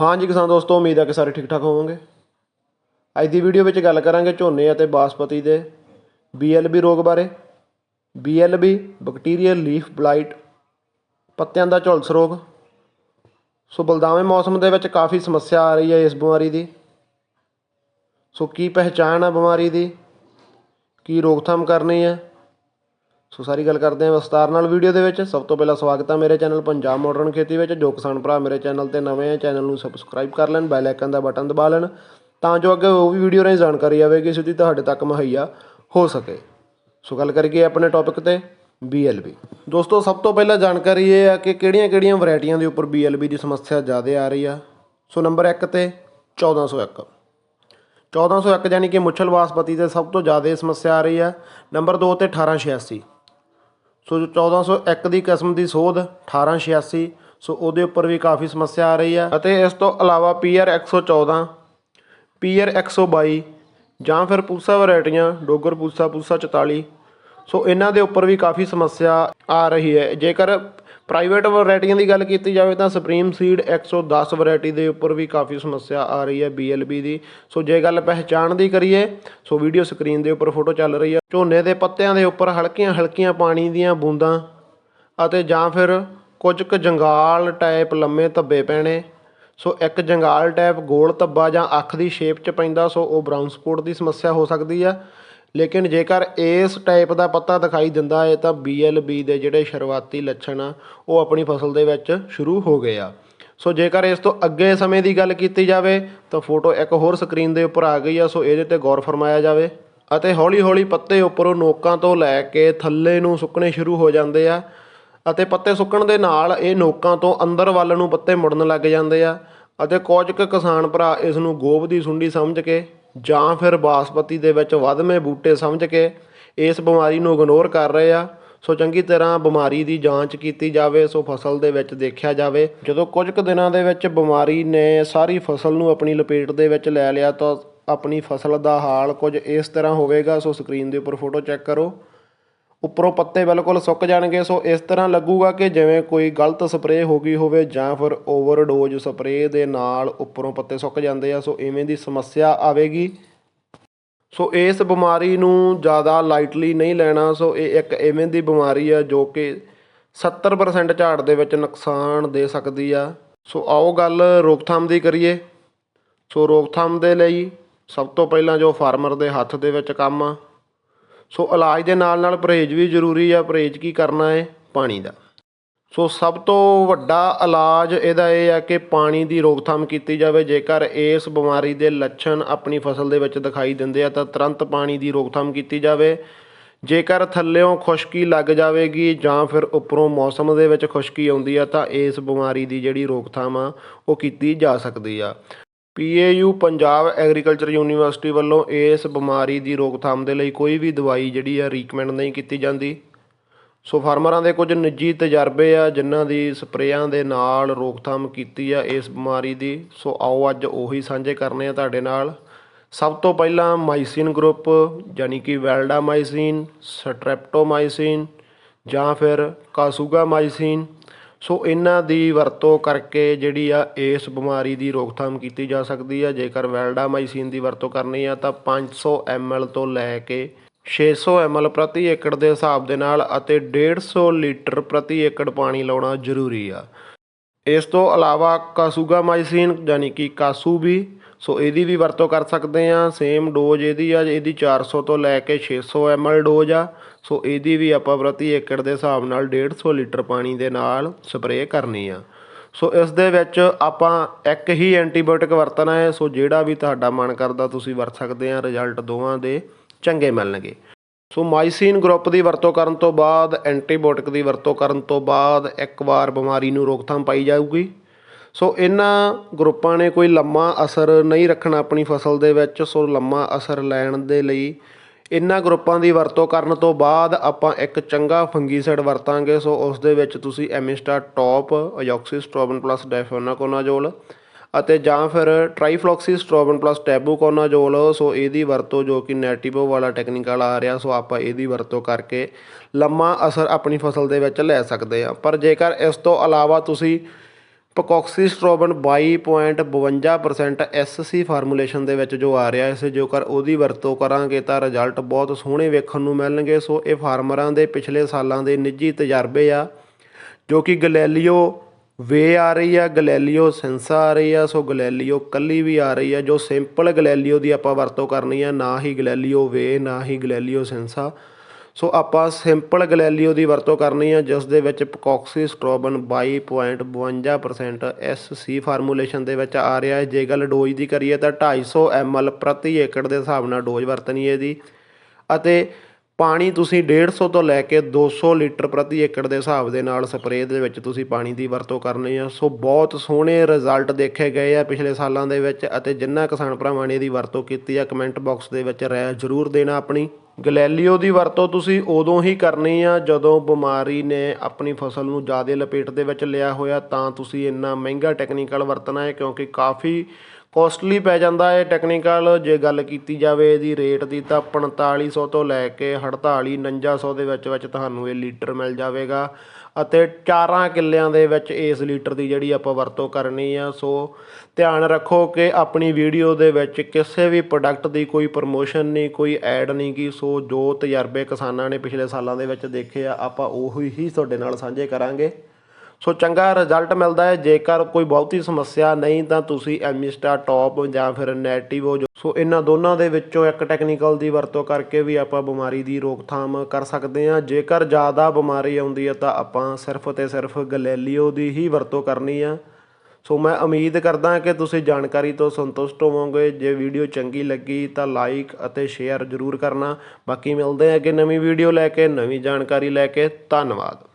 ਹਾਂਜੀ ਕਿਸਾਨ ਦੋਸਤੋ, ਉਮੀਦ ਹੈ ਕਿ ਸਾਰੇ ਠੀਕ ਠਾਕ ਹੋਵੋਗੇ। ਅੱਜ ਦੀ ਵੀਡੀਓ ਵਿੱਚ ਗੱਲ ਕਰਾਂਗੇ ਝੋਨੇ ਅਤੇ ਬਾਸਪਤੀ ਦੇ BLB ਰੋਗ ਬਾਰੇ। BLB ਬੈਕਟੀਰੀਅਲ ਲੀਫ ਬਲਾਈਟ ਪੱਤਿਆਂ ਦਾ ਝੁਲਸ ਰੋਗ। ਸੋ ਬਲਦਾਵੇਂ ਮੌਸਮ ਦੇ ਵਿੱਚ ਕਾਫੀ ਸਮੱਸਿਆ ਆ ਰਹੀ ਹੈ ਇਸ ਬਿਮਾਰੀ ਦੀ। ਸੋ ਕੀ ਪਹਿਚਾਣ ਹੈ ਬਿਮਾਰੀ ਦੀ? ਕੀ ਰੋਕਥਾਮ ਕਰਨੀ ਹੈ? ਸੋ ਸਾਰੀ ਗੱਲ ਕਰਦੇ ਹਾਂ ਵਿਸਤਾਰ ਨਾਲ ਵੀਡੀਓ ਦੇ ਵਿੱਚ। ਸਭ ਤੋਂ ਪਹਿਲਾਂ ਸਵਾਗਤ ਹੈ ਮੇਰੇ ਚੈਨਲ ਪੰਜਾਬ ਮਾਡਰਨ ਖੇਤੀ ਵਿੱਚ। ਜੋ ਕਿਸਾਨ ਭਰਾ ਮੇਰੇ ਚੈਨਲ ਤੇ ਨਵੇਂ ਆ, ਚੈਨਲ ਨੂੰ ਸਬਸਕ੍ਰਾਈਬ ਕਰ ਲੈਣ ਬੈਲ ਆਈਕਨ ਦਾ ਬਟਨ ਦਬਾ ਲੈਣ, ਤਾਂ ਜੋ ਅੱਗੇ ਉਹ ਵੀ ਵੀਡੀਓ ਰਾਹੀਂ ਜਾਣਕਾਰੀ ਆਵੇਗੀ, ਸਿੱਧੀ ਤੁਹਾਡੇ ਤੱਕ ਮੁਹੱਈਆ ਹੋ ਸਕੇ। ਸੋ ਗੱਲ ਕਰੀਏ ਆਪਣੇ ਟੌਪਿਕ ਤੇ BLB ਦੋਸਤੋ, ਸਭ ਤੋਂ ਪਹਿਲਾਂ ਜਾਣਕਾਰੀ ਇਹ ਆ ਕਿ ਕਿਹੜੀਆਂ-ਕਿਹੜੀਆਂ ਵੈਰਾਈਟੀਆਂ ਦੇ ਉੱਪਰ BLB ਦੀ ਸਮੱਸਿਆ ਜ਼ਿਆਦਾ ਆ ਰਹੀ ਆ। ਸੋ ਨੰਬਰ 1 ਤੇ 1401 1401 ਯਾਨੀ ਕਿ ਮੁੱਛਲ ਬਾਸਪਤੀ ਤੇ ਸਭ ਤੋਂ ਜ਼ਿਆਦਾ ਸਮੱਸਿਆ ਆ ਰਹੀ ਆ। ਨੰਬਰ 2 ਤੇ 1886 ਸੋ ਜੋ 1401 ਦੀ ਕਿਸਮ ਦੀ ਸੋਧ 1886 ਸੋ ਉਹਦੇ ਉੱਪਰ ਵੀ ਕਾਫੀ ਸਮੱਸਿਆ ਆ ਰਹੀ ਹੈ ਅਤੇ ਇਸ ਤੋਂ ਇਲਾਵਾ ਪੀਆਰ 114 ਪੀਆਰ 122 ਜਾਂ ਫਿਰ ਪੂਸਾ ਵੈਰਾਈਟੀਆਂ, ਡੋਗਰ ਪੂਸਾ ਪੂਸਾ 44 ਸੋ ਇਹਨਾਂ ਦੇ ਉੱਪਰ ਵੀ ਕਾਫੀ ਸਮੱਸਿਆ ਆ ਰਹੀ ਹੈ। ਜੇਕਰ ਪ੍ਰਾਈਵੇਟ ਵੈਰਾਈਟੀਆਂ ਦੀ ਗੱਲ ਕੀਤੀ ਜਾਵੇ ਤਾਂ ਸੁਪਰੀਮ ਸੀਡ 110 ਵੈਰਾਈਟੀ ਦੇ ਉੱਪਰ ਵੀ ਕਾਫੀ ਸਮੱਸਿਆ ਆ ਰਹੀ ਹੈ BLB ਦੀ। ਸੋ ਜੇ ਗੱਲ ਪਹਿਚਾਣ ਦੀ ਕਰੀਏ, ਸੋ ਵੀਡੀਓ ਸਕਰੀਨ ਦੇ ਉੱਪਰ ਫੋਟੋ ਚੱਲ ਰਹੀ ਹੈ ਝੋਨੇ ਦੇ ਪੱਤਿਆਂ ਦੇ ਉੱਪਰ ਹਲਕੀਆਂ ਹਲਕੀਆਂ ਪਾਣੀ ਦੀਆਂ ਬੂੰਦਾਂ ਅਤੇ ਜਾਂ ਫਿਰ ਕੁਝ ਕੁ ਜੰਗਾਲ ਟਾਈਪ ਲੰਮੇ ਧੱਬੇ ਪੈਣੇ। ਸੋ ਇੱਕ ਜੰਗਾਲ ਟਾਈਪ ਗੋਲ ਧੱਬਾ ਜਾਂ ਅੱਖ ਦੀ ਸ਼ੇਪ 'ਚ ਪੈਂਦਾ, ਸੋ ਉਹ ਬਰਾਊਨ ਸਪੋਟ ਦੀ ਸਮੱਸਿਆ ਹੋ ਸਕਦੀ ਆ। ਲੇਕਿਨ ਜੇਕਰ ਇਸ ਟਾਈਪ ਦਾ ਪੱਤਾ ਦਿਖਾਈ ਦਿੰਦਾ ਹੈ, ਤਾਂ BLB ਦੇ ਜਿਹੜੇ ਸ਼ੁਰੂਆਤੀ ਲੱਛਣ ਆ ਉਹ ਆਪਣੀ ਫਸਲ ਦੇ ਵਿੱਚ ਸ਼ੁਰੂ ਹੋ ਗਏ ਆ। ਸੋ ਜੇਕਰ ਇਸ ਤੋਂ ਅੱਗੇ ਸਮੇਂ ਦੀ ਗੱਲ ਕੀਤੀ ਜਾਵੇ, ਤਾਂ ਫੋਟੋ ਇੱਕ ਹੋਰ ਸਕਰੀਨ ਦੇ ਉੱਪਰ ਆ ਗਈ ਆ, ਸੋ ਇਹਦੇ ਤੇ ਗੌਰ ਫਰਮਾਇਆ ਜਾਵੇ। ਅਤੇ ਹੌਲੀ-ਹੌਲੀ ਪੱਤੇ ਉੱਪਰੋਂ ਨੋਕਾਂ ਤੋਂ ਲੈ ਕੇ ਥੱਲੇ ਨੂੰ ਸੁੱਕਣੇ ਸ਼ੁਰੂ ਹੋ ਜਾਂਦੇ ਆ। ਅਤੇ ਪੱਤੇ ਸੁੱਕਣ ਦੇ ਨਾਲ ਇਹ ਨੋਕਾਂ ਤੋਂ ਅੰਦਰ ਵੱਲ ਨੂੰ ਪੱਤੇ ਮੁੜਨ ਲੱਗ ਜਾਂਦੇ ਆ। ਅਤੇ ਕੁਝ ਕੁ ਕਿਸਾਨ ਭਰਾ ਇਸ ਨੂੰ ਗੋਭ ਦੀ ਸੁੰਡੀ ਸਮਝ ਕੇ ਜਾਂ ਫਿਰ ਬਾਸਪਤੀ ਦੇ ਵਿੱਚ ਵਧਵੇਂ ਬੂਟੇ ਸਮਝ ਕੇ ਇਸ ਬਿਮਾਰੀ ਨੂੰ ਇਗਨੋਰ ਕਰ ਰਹੇ ਆ। ਸੋ ਚੰਗੀ ਤਰ੍ਹਾਂ ਬਿਮਾਰੀ ਦੀ ਜਾਂਚ ਕੀਤੀ ਜਾਵੇ, ਸੋ ਫਸਲ ਦੇ ਵਿੱਚ ਦੇਖਿਆ ਜਾਵੇ। ਜਦੋਂ ਕੁਝ ਕੁ ਦਿਨਾਂ ਦੇ ਵਿੱਚ ਬਿਮਾਰੀ ਨੇ ਸਾਰੀ ਫਸਲ ਨੂੰ ਆਪਣੀ ਲਪੇਟ ਦੇ ਵਿੱਚ ਲੈ ਲਿਆ, ਤਾਂ ਆਪਣੀ ਫਸਲ ਦਾ ਹਾਲ ਕੁਝ ਇਸ ਤਰ੍ਹਾਂ ਹੋਵੇਗਾ। ਸੋ ਸਕਰੀਨ ਦੇ ਉੱਪਰ ਫੋਟੋ ਚੈੱਕ ਕਰੋ। ਉੱਪਰੋਂ ਪੱਤੇ ਬਿਲਕੁਲ ਸੁੱਕ ਜਾਣਗੇ, ਸੋ ਇਸ ਤਰ੍ਹਾਂ ਲੱਗੂਗਾ ਕਿ ਜਿਵੇਂ ਕੋਈ ਗਲਤ ਸਪਰੇਅ ਹੋ ਗਈ ਹੋਵੇ ਜਾਂ ਫਿਰ ਓਵਰਡੋਜ਼ ਸਪਰੇਅ ਦੇ ਨਾਲ ਉੱਪਰੋਂ ਪੱਤੇ ਸੁੱਕ ਜਾਂਦੇ ਆ, ਸੋ ਇਵੇਂ ਦੀ ਸਮੱਸਿਆ ਆਵੇਗੀ। ਸੋ ਇਸ ਬਿਮਾਰੀ ਨੂੰ ਜ਼ਿਆਦਾ ਲਾਈਟਲੀ ਨਹੀਂ ਲੈਣਾ, ਸੋ ਇਹ ਇੱਕ ਇਵੇਂ ਦੀ ਬਿਮਾਰੀ ਆ ਜੋ ਕਿ 70% ਝਾੜ ਦੇ ਵਿੱਚ ਨੁਕਸਾਨ ਦੇ ਸਕਦੀ ਆ। ਸੋ ਆਓ ਗੱਲ ਰੋਕਥਾਮ ਦੀ ਕਰੀਏ। ਸੋ ਰੋਕਥਾਮ ਦੇ ਲਈ ਸਭ ਤੋਂ ਪਹਿਲਾਂ ਜੋ ਫਾਰਮਰ ਦੇ ਹੱਥ ਦੇ ਵਿੱਚ ਕੰਮ ਆ ਸੋ ਇਲਾਜ ਦੇ ਨਾਲ ਨਾਲ ਪਰਹੇਜ਼ ਵੀ ਜ਼ਰੂਰੀ ਆ, ਪਰਹੇਜ਼ ਕੀ ਕਰਨਾ ਹੈ ਪਾਣੀ ਦਾ। ਸੋ ਸਭ ਤੋਂ ਵੱਡਾ ਇਲਾਜ ਇਹਦਾ ਇਹ ਆ ਕਿ ਪਾਣੀ ਦੀ ਰੋਕਥਾਮ ਕੀਤੀ ਜਾਵੇ। ਜੇਕਰ ਇਸ ਬਿਮਾਰੀ ਦੇ ਲੱਛਣ ਆਪਣੀ ਫਸਲ ਦੇ ਵਿੱਚ ਦਿਖਾਈ ਦਿੰਦੇ ਆ, ਤਾਂ ਤੁਰੰਤ ਪਾਣੀ ਦੀ ਰੋਕਥਾਮ ਕੀਤੀ ਜਾਵੇ। ਜੇਕਰ ਥੱਲਿਓਂ ਖੁਸ਼ਕੀ ਲੱਗ ਜਾਵੇਗੀ ਜਾਂ ਫਿਰ ਉੱਪਰੋਂ ਮੌਸਮ ਦੇ ਵਿੱਚ ਖੁਸ਼ਕੀ ਆਉਂਦੀ ਆ, ਤਾਂ ਇਸ ਬਿਮਾਰੀ ਦੀ ਜਿਹੜੀ ਰੋਕਥਾਮ ਆ, ਉਹ ਕੀਤੀ ਜਾ ਸਕਦੀ ਆ। ਪੀਏਯੂ ਪੰਜਾਬ ਐਗਰੀਕਲਚਰ ਯੂਨੀਵਰਸਿਟੀ ਵੱਲੋਂ ਇਸ ਬਿਮਾਰੀ ਦੀ ਰੋਕਥਾਮ ਦੇ ਲਈ ਕੋਈ ਵੀ ਦਵਾਈ ਜਿਹੜੀ ਆ ਰੀਕਮੈਂਡ ਨਹੀਂ ਕੀਤੀ ਜਾਂਦੀ। ਸੋ ਫਾਰਮਰਾਂ ਦੇ ਕੁਝ ਨਿੱਜੀ ਤਜਰਬੇ ਆ, ਜਿਨ੍ਹਾਂ ਦੀ ਸਪਰੇਆਂ ਦੇ ਨਾਲ ਰੋਕਥਾਮ ਕੀਤੀ ਆ ਇਸ ਬਿਮਾਰੀ ਦੀ। ਸੋ ਆਓ ਅੱਜ ਉਹੀ ਸਾਂਝੇ ਕਰਨੇ ਆ ਤੁਹਾਡੇ ਨਾਲ। ਸਭ ਤੋਂ ਪਹਿਲਾਂ ਮਾਈਸਿਨ ਗਰੁੱਪ, ਯਾਨੀ ਕਿ ਵੈਲਡਾਮਾਈਸਿਨ, ਸਟ੍ਰੈਪਟੋਮਾਈਸਿਨ ਜਾਂ ਫਿਰ ਕਾਸੂਗਾਮਾਈਸਿਨ ਸੋ ਇਹਨਾਂ ਦੀ ਵਰਤੋਂ ਕਰਕੇ ਜਿਹੜੀ ਆ ਇਸ ਬਿਮਾਰੀ ਦੀ ਰੋਕਥਾਮ ਕੀਤੀ ਜਾ ਸਕਦੀ ਆ। ਜੇਕਰ ਵੈਲਡਾਮਾਈਸਿਨ ਦੀ ਵਰਤੋਂ ਕਰਨੀ ਆ ਤਾਂ 500 ml ਤੋਂ ਲੈ ਕੇ 600 ml ਪ੍ਰਤੀ ਏਕੜ ਦੇ ਹਿਸਾਬ ਦੇ ਨਾਲ ਅਤੇ 150 ਲੀਟਰ ਪ੍ਰਤੀ ਏਕੜ ਪਾਣੀ ਲਾਉਣਾ ਜ਼ਰੂਰੀ ਆ। ਇਸ ਤੋਂ ਇਲਾਵਾ ਕਾਸੂਗਾਮਾਈਸਿਨ, ਯਾਨੀ ਕਿ ਕਾਸੂ ਵੀ ਸੋ ਇਹਦੀ ਵੀ ਵਰਤੋਂ ਕਰ ਸਕਦੇ ਆ ਸੇਮ ਡੋਜ਼ ਇਹਦੀ ਆ, ਇਹਦੀ 400 ਤੋਂ ਲੈ ਕੇ 600 ml ਡੋਜ਼ ਆ। ਸੋ ਇਹਦੀ ਵੀ ਆਪਾਂ ਪ੍ਰਤੀ ਏਕੜ ਦੇ ਹਿਸਾਬ ਨਾਲ 150 ਲੀਟਰ ਪਾਣੀ ਦੇ ਨਾਲ ਸਪਰੇਅ ਕਰਨੀ ਆ। ਸੋ ਇਸ ਦੇ ਵਿੱਚ ਆਪਾਂ ਇੱਕ ਹੀ ਐਂਟੀਬਾਇਓਟਿਕ ਵਰਤਣਾ ਹੈ ਸੋ ਜਿਹੜਾ ਵੀ ਤੁਹਾਡਾ ਮਨ ਕਰਦਾ ਤੁਸੀਂ ਵਰਤ ਸਕਦੇ ਆ। ਰਿਜ਼ਲਟ ਦੋਵਾਂ ਦੇ ਚੰਗੇ ਮਿਲਣਗੇ। ਸੋ ਮਾਈਸੀਨ ਗਰੁੱਪ ਦੀ ਵਰਤੋਂ ਕਰਨ ਤੋਂ ਬਾਅਦ, ਐਂਟੀਬਾਇਓਟਿਕ ਦੀ ਵਰਤੋਂ ਕਰਨ ਤੋਂ ਬਾਅਦ ਇੱਕ ਵਾਰ ਬਿਮਾਰੀ ਨੂੰ ਰੋਕਥਾਮ ਪਾਈ ਜਾਊਗੀ। ਸੋ ਇਹਨਾਂ ਗਰੁੱਪਾਂ ਨੇ ਕੋਈ ਲੰਮਾ ਅਸਰ ਨਹੀਂ ਰੱਖਣਾ ਆਪਣੀ ਫਸਲ ਦੇ ਵਿੱਚ, ਸੋ ਲੰਮਾ ਅਸਰ ਲੈਣ ਦੇ ਲਈ ਇਹਨਾਂ ਗਰੁੱਪਾਂ ਦੀ ਵਰਤੋਂ ਕਰਨ ਤੋਂ ਬਾਅਦ ਆਪਾਂ ਇੱਕ ਚੰਗਾ ਫੰਗੀਸਾਈਡ ਵਰਤਾਂਗੇ। ਸੋ ਉਸ ਦੇ ਵਿੱਚ ਤੁਸੀਂ ਐਮਿਸਟਾ ਟੌਪ ਅਯੋਕਸਿਸਟ੍ਰੋਬਨ ਪਲੱਸ ਡੈਫੋਨਾਕੋਨਾਜੋਲ ਅਤੇ ਜਾਂ ਫਿਰ ਟ੍ਰਾਈਫਲੋਕਸੀਸਟ੍ਰੋਬਨ ਪਲੱਸ ਟੈਬੂਕੋਨਾਜੋਲ। ਸੋ ਇਹਦੀ ਵਰਤੋਂ ਜੋ ਕਿ ਨੈਟਿਵੋ ਵਾਲਾ ਟੈਕਨੀਕਲ ਆ ਰਿਹਾ, ਸੋ ਆਪਾਂ ਇਹਦੀ ਵਰਤੋਂ ਕਰਕੇ ਲੰਮਾ ਅਸਰ ਆਪਣੀ ਫਸਲ ਦੇ ਵਿੱਚ ਲੈ ਸਕਦੇ ਆ ਪਰ ਜੇਕਰ ਇਸ ਤੋਂ ਇਲਾਵਾ ਤੁਸੀਂ ਪਕੌਕਸੀਸਟ੍ਰੋਬਨ 22.52% ਐਸਸੀ ਫਾਰਮੂਲੇਸ਼ਨ ਦੇ ਵਿੱਚ ਜੋ ਆ ਰਿਹਾ ਇਸ ਜੇਕਰ ਉਹਦੀ ਵਰਤੋਂ ਕਰਾਂਗੇ ਤਾਂ ਰਿਜ਼ਲਟ ਬਹੁਤ ਸੋਹਣੇ ਵੇਖਣ ਨੂੰ ਮਿਲਣਗੇ। ਸੋ ਇਹ ਫਾਰਮਰਾਂ ਦੇ ਪਿਛਲੇ ਸਾਲਾਂ ਦੇ ਨਿੱਜੀ ਤਜਰਬੇ ਆ, ਜੋ ਕਿ ਗਲੈਲੀਓ ਵੇ ਆ ਰਹੀ ਆ, ਗਲੈਲੀਓ ਸੈਂਸਾ ਆ ਰਹੀ ਆ, ਸੋ ਗਲੈਲੀਓ ਕੱਲੀ ਵੀ ਆ ਰਹੀ ਆ, ਜੋ ਸਿੰਪਲ ਗਲੈਲੀਓ ਦੀ ਆਪਾਂ ਵਰਤੋਂ ਕਰਨੀ ਆ, ਨਾ ਹੀ ਗਲੈਲੀਓ ਵੇ, ਨਾ ਹੀ ਗਲੈਲੀਓ ਸੈਂਸਾ। ਸੋ ਆਪਾਂ ਸਿੰਪਲ ਗਲੈਲੀਓ ਦੀ ਵਰਤੋਂ ਕਰਨੀ ਆ, ਜਿਸ ਦੇ ਵਿੱਚ ਪਕੌਕਸੀਸਟ੍ਰੋਬਨ 22.52% ਐਸਸੀ ਫਾਰਮੂਲੇਸ਼ਨ ਦੇ ਵਿੱਚ ਆ ਰਿਹਾ ਹੈ। ਜੇ ਗੱਲ ਡੋਜ਼ ਦੀ ਕਰੀਏ ਤਾਂ 250 ml ਪ੍ਰਤੀ ਏਕੜ ਦੇ ਹਿਸਾਬ ਨਾਲ ਡੋਜ਼ ਵਰਤਣੀ ਹੈ ਇਹਦੀ। ਅਤੇ ਪਾਣੀ ਤੁਸੀਂ 150 ਤੋਂ ਲੈ ਕੇ 200 ਲੀਟਰ ਪ੍ਰਤੀ ਏਕੜ ਦੇ ਹਿਸਾਬ ਦੇ ਨਾਲ ਸਪਰੇਅ ਦੇ ਵਿੱਚ ਤੁਸੀਂ ਪਾਣੀ ਦੀ ਵਰਤੋਂ ਕਰਨੀ ਆ। ਸੋ ਬਹੁਤ ਸੋਹਣੇ ਰਿਜ਼ਲਟ ਦੇਖੇ ਗਏ ਆ ਪਿਛਲੇ ਸਾਲਾਂ ਦੇ ਵਿੱਚ, ਅਤੇ ਜਿਨ੍ਹਾਂ ਕਿਸਾਨ ਭਰਾਵਾਂ ਨੇ ਇਹਦੀ ਵਰਤੋਂ ਕੀਤੀ ਆ, ਕਮੈਂਟ ਬਾਕਸ ਦੇ ਵਿੱਚ ਰਾਏ ਜ਼ਰੂਰ ਦੇਣਾ ਆਪਣੀ। ਗਲੈਲੀਓ ਦੀ ਵਰਤੋਂ ਤੁਸੀਂ ਉਦੋਂ ਹੀ ਕਰਨੀ ਆ ਜਦੋਂ ਬਿਮਾਰੀ ਨੇ ਆਪਣੀ ਫਸਲ ਨੂੰ ਜ਼ਿਆਦਾ ਲਪੇਟ ਦੇ ਵਿੱਚ ਲਿਆ ਹੋਇਆ, ਤਾਂ ਤੁਸੀਂ ਇੰਨਾ ਮਹਿੰਗਾ ਟੈਕਨੀਕਲ ਵਰਤਣਾ ਹੈ ਕਿਉਂਕਿ ਕਾਫੀ ਕੋਸਟਲੀ ਪੈ ਜਾਂਦਾ ਹੈ ਟੈਕਨੀਕਲ ਜੇ ਗੱਲ ਕੀਤੀ ਜਾਵੇ ਇਹਦੀ ਰੇਟ ਦੀ ਤਾਂ 4500 ਤੋਂ ਲੈ ਕੇ 48 4900 ਦੇ ਵਿੱਚ ਵਿੱਚ ਤੁਹਾਨੂੰ ਇਹ ਲੀਟਰ ਮਿਲ ਜਾਵੇਗਾ ਅਤੇ ਚਾਰਾਂ ਕਿੱਲਿਆਂ ਦੇ ਵਿੱਚ ਇਸ ਲੀਟਰ ਦੀ ਜਿਹੜੀ ਆਪਾਂ ਵਰਤੋਂ ਕਰਨੀ ਆ, ਸੋ ਧਿਆਨ ਰੱਖੋ ਕਿ ਆਪਣੀ ਵੀਡੀਓ ਦੇ ਵਿੱਚ ਕਿਸੇ ਵੀ ਪ੍ਰੋਡਕਟ ਦੀ ਕੋਈ ਪ੍ਰਮੋਸ਼ਨ ਨਹੀਂ, ਕੋਈ ਐਡ ਨਹੀਂ ਕੀ ਸੋ ਜੋ ਤਜਰਬੇ ਕਿਸਾਨਾਂ ਨੇ ਪਿਛਲੇ ਸਾਲਾਂ ਦੇ ਵਿੱਚ ਦੇਖੇ ਆ, ਆਪਾਂ ਉਹੀ ਹੀ ਤੁਹਾਡੇ ਨਾਲ ਸਾਂਝੇ ਕਰਾਂਗੇ। ਸੋ ਚੰਗਾ ਰਿਜ਼ਲਟ ਮਿਲਦਾ ਹੈ। ਜੇਕਰ ਕੋਈ ਬਹੁਤੀ ਸਮੱਸਿਆ ਨਹੀਂ, ਤਾਂ ਤੁਸੀਂ ਐਮਿਸਟਾ ਟੌਪ ਜਾਂ ਫਿਰ ਨੈਟਿਵੋ ਜੋ- ਸੋ ਇਹਨਾਂ ਦੋਨਾਂ ਦੇ ਵਿੱਚੋਂ ਇੱਕ ਟੈਕਨੀਕਲ ਦੀ ਵਰਤੋਂ ਕਰਕੇ ਵੀ ਆਪਾਂ ਬਿਮਾਰੀ ਦੀ ਰੋਕਥਾਮ ਕਰ ਸਕਦੇ ਹਾਂ। ਜੇਕਰ ਜ਼ਿਆਦਾ ਬਿਮਾਰੀ ਆਉਂਦੀ ਹੈ, ਤਾਂ ਆਪਾਂ ਸਿਰਫ ਤੇ ਸਿਰਫ ਗਲੈਲੀਓ ਦੀ ਹੀ ਵਰਤੋਂ ਕਰਨੀ ਆ। ਸੋ ਮੈਂ ਉਮੀਦ ਕਰਦਾ ਕਿ ਤੁਸੀਂ ਜਾਣਕਾਰੀ ਤੋਂ ਸੰਤੁਸ਼ਟ ਹੋਵੋਗੇ। ਜੇ ਵੀਡੀਓ ਚੰਗੀ ਲੱਗੀ, ਤਾਂ ਲਾਈਕ ਅਤੇ ਸ਼ੇਅਰ ਜ਼ਰੂਰ ਕਰਨਾ। ਬਾਕੀ ਮਿਲਦੇ ਹਾਂ ਕਿ ਨਵੀਂ ਵੀਡੀਓ ਲੈ ਕੇ, ਨਵੀਂ ਜਾਣਕਾਰੀ ਲੈ ਕੇ। ਧੰਨਵਾਦ।